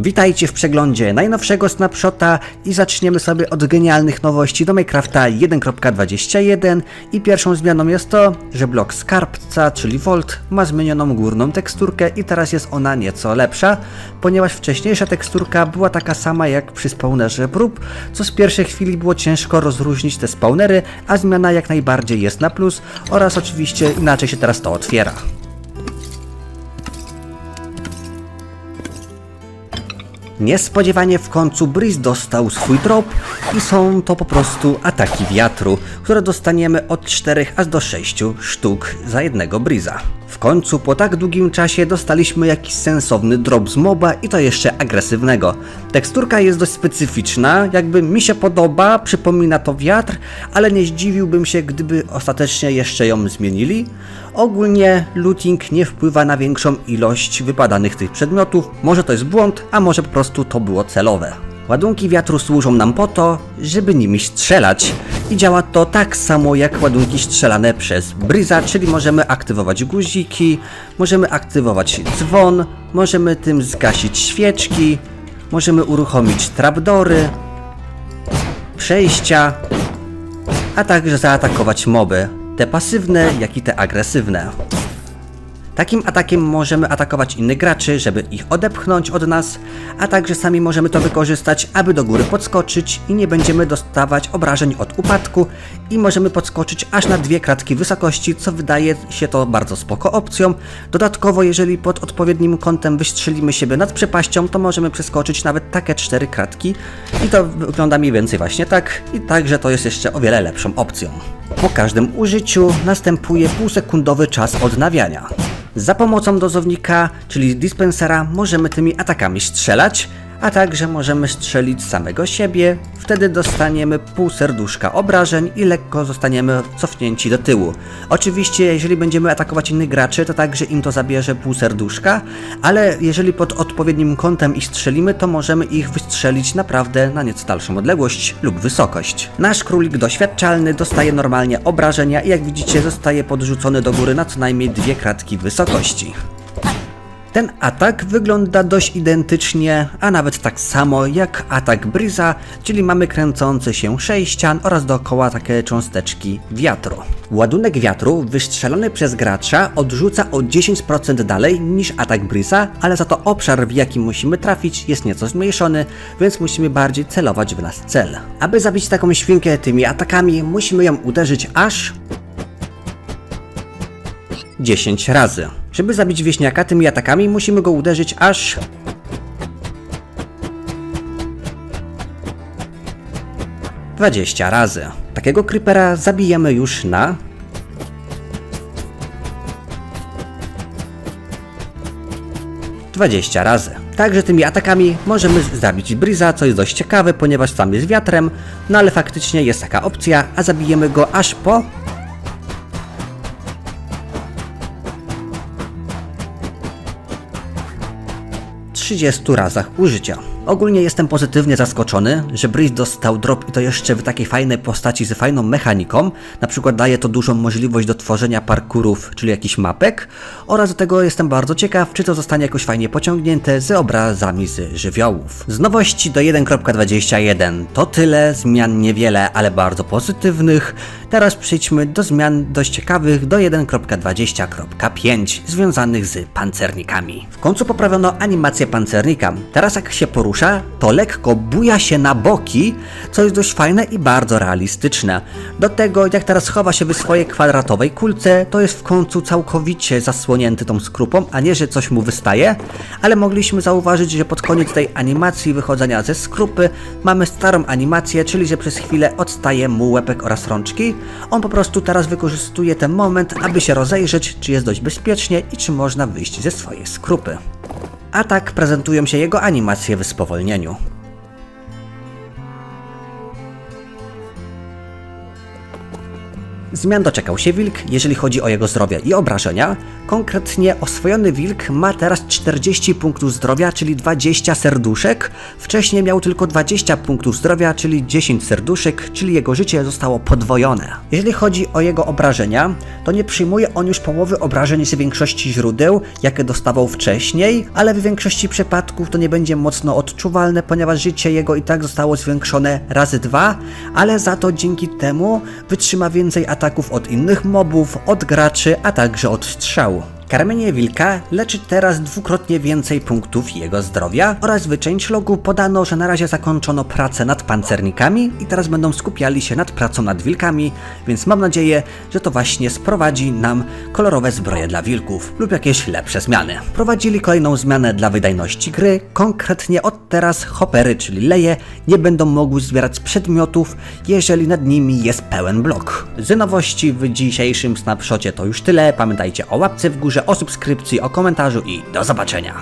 Witajcie w przeglądzie najnowszego snapshota i zaczniemy sobie od genialnych nowości do Minecrafta 1.21 i pierwszą zmianą jest to, że blok skarbca, czyli Volt, ma zmienioną górną teksturkę i teraz jest ona nieco lepsza, ponieważ wcześniejsza teksturka była taka sama jak przy spawnerze prób, co z pierwszej chwili było ciężko rozróżnić te spawnery, a zmiana jak najbardziej jest na plus oraz oczywiście inaczej się teraz to otwiera. Niespodziewanie w końcu Breeze dostał swój drop i są to po prostu ataki wiatru, które dostaniemy od 4 aż do 6 sztuk za jednego Breeza. W końcu po tak długim czasie dostaliśmy jakiś sensowny drop z moba i to jeszcze agresywnego. Teksturka jest dość specyficzna, jakby mi się podoba, przypomina to wiatr, ale nie zdziwiłbym się gdyby ostatecznie jeszcze ją zmienili. Ogólnie looting nie wpływa na większą ilość wypadanych tych przedmiotów, może to jest błąd, a może po prostu to było celowe. Ładunki wiatru służą nam po to, żeby nimi strzelać. I działa to tak samo jak ładunki strzelane przez Breeza, czyli możemy aktywować guziki, możemy aktywować dzwon, możemy tym zgasić świeczki, możemy uruchomić trapdory, przejścia, a także zaatakować moby, te pasywne, jak i te agresywne. Takim atakiem możemy atakować innych graczy, żeby ich odepchnąć od nas, a także sami możemy to wykorzystać, aby do góry podskoczyć i nie będziemy dostawać obrażeń od upadku i możemy podskoczyć aż na dwie kratki wysokości, co wydaje się to bardzo spoko opcją. Dodatkowo, jeżeli pod odpowiednim kątem wystrzelimy siebie nad przepaścią, to możemy przeskoczyć nawet takie cztery kratki i to wygląda mniej więcej właśnie tak i także to jest jeszcze o wiele lepszą opcją. Po każdym użyciu następuje półsekundowy czas odnawiania. Za pomocą dozownika, czyli dispensera, możemy tymi atakami strzelać, a także możemy strzelić samego siebie. Wtedy dostaniemy pół serduszka obrażeń i lekko zostaniemy cofnięci do tyłu. Oczywiście, jeżeli będziemy atakować innych graczy, to także im to zabierze pół serduszka, ale jeżeli pod odpowiednim kątem ich strzelimy, to możemy ich wystrzelić naprawdę na nieco dalszą odległość lub wysokość. Nasz królik doświadczalny dostaje normalnie obrażenia i jak widzicie zostaje podrzucony do góry na co najmniej dwie kratki wysokości. Ten atak wygląda dość identycznie, a nawet tak samo jak atak Breeza, czyli mamy kręcące się sześcian oraz dookoła takie cząsteczki wiatru. Ładunek wiatru wystrzelony przez gracza odrzuca o 10% dalej niż atak Breeza, ale za to obszar w jakim musimy trafić jest nieco zmniejszony, więc musimy bardziej celować w nas cel. Aby zabić taką świnkę tymi atakami, musimy ją uderzyć aż 10 razy. Żeby zabić wieśniaka tymi atakami, musimy go uderzyć aż... Dwadzieścia razy. Takiego creepera zabijemy już na... Dwadzieścia razy. Także tymi atakami możemy zabić Breeza, co jest dość ciekawe, ponieważ sam jest wiatrem, no ale faktycznie jest taka opcja, a zabijemy go aż po 30 razach użycia. Ogólnie jestem pozytywnie zaskoczony, że Breeze dostał drop i to jeszcze w takiej fajnej postaci z fajną mechaniką. Na przykład daje to dużą możliwość do tworzenia parkurów, czyli jakichś mapek. Oraz do tego jestem bardzo ciekaw, czy to zostanie jakoś fajnie pociągnięte z obrazami z żywiołów. Z nowości do 1.21 to tyle, zmian niewiele, ale bardzo pozytywnych. Teraz przejdźmy do zmian dość ciekawych do 1.20.5 związanych z pancernikami. W końcu poprawiono animację pancernika. Teraz jak się to lekko buja się na boki, co jest dość fajne i bardzo realistyczne. Do tego jak teraz chowa się w swojej kwadratowej kulce, to jest w końcu całkowicie zasłonięty tą skrupą, a nie, że coś mu wystaje, ale mogliśmy zauważyć, że pod koniec tej animacji wychodzenia ze skrupy mamy starą animację, czyli że przez chwilę odstaje mu łepek oraz rączki. On po prostu teraz wykorzystuje ten moment, aby się rozejrzeć, czy jest dość bezpiecznie i czy można wyjść ze swojej skrupy. A tak prezentują się jego animacje w spowolnieniu. Zmian doczekał się wilk, jeżeli chodzi o jego zdrowie i obrażenia. Konkretnie oswojony wilk ma teraz 40 punktów zdrowia, czyli 20 serduszek. Wcześniej miał tylko 20 punktów zdrowia, czyli 10 serduszek, czyli jego życie zostało podwojone. Jeżeli chodzi o jego obrażenia, to nie przyjmuje on już połowy obrażeń z większości źródeł, jakie dostawał wcześniej, ale w większości przypadków to nie będzie mocno odczuwalne, ponieważ życie jego i tak zostało zwiększone razy dwa, ale za to dzięki temu wytrzyma więcej ataków od innych mobów, od graczy, a także od strzału. Karmienie wilka leczy teraz dwukrotnie więcej punktów jego zdrowia oraz w changelogu podano, że na razie zakończono pracę nad pancernikami i teraz będą skupiali się nad pracą nad wilkami, więc mam nadzieję, że to właśnie sprowadzi nam kolorowe zbroje dla wilków lub jakieś lepsze zmiany. Prowadzili kolejną zmianę dla wydajności gry, konkretnie od teraz hopery, czyli leje, nie będą mogły zbierać przedmiotów, jeżeli nad nimi jest pełen blok. Z nowości w dzisiejszym snapshocie to już tyle, pamiętajcie o łapce w górze, proszę o subskrypcji, o komentarzu i do zobaczenia.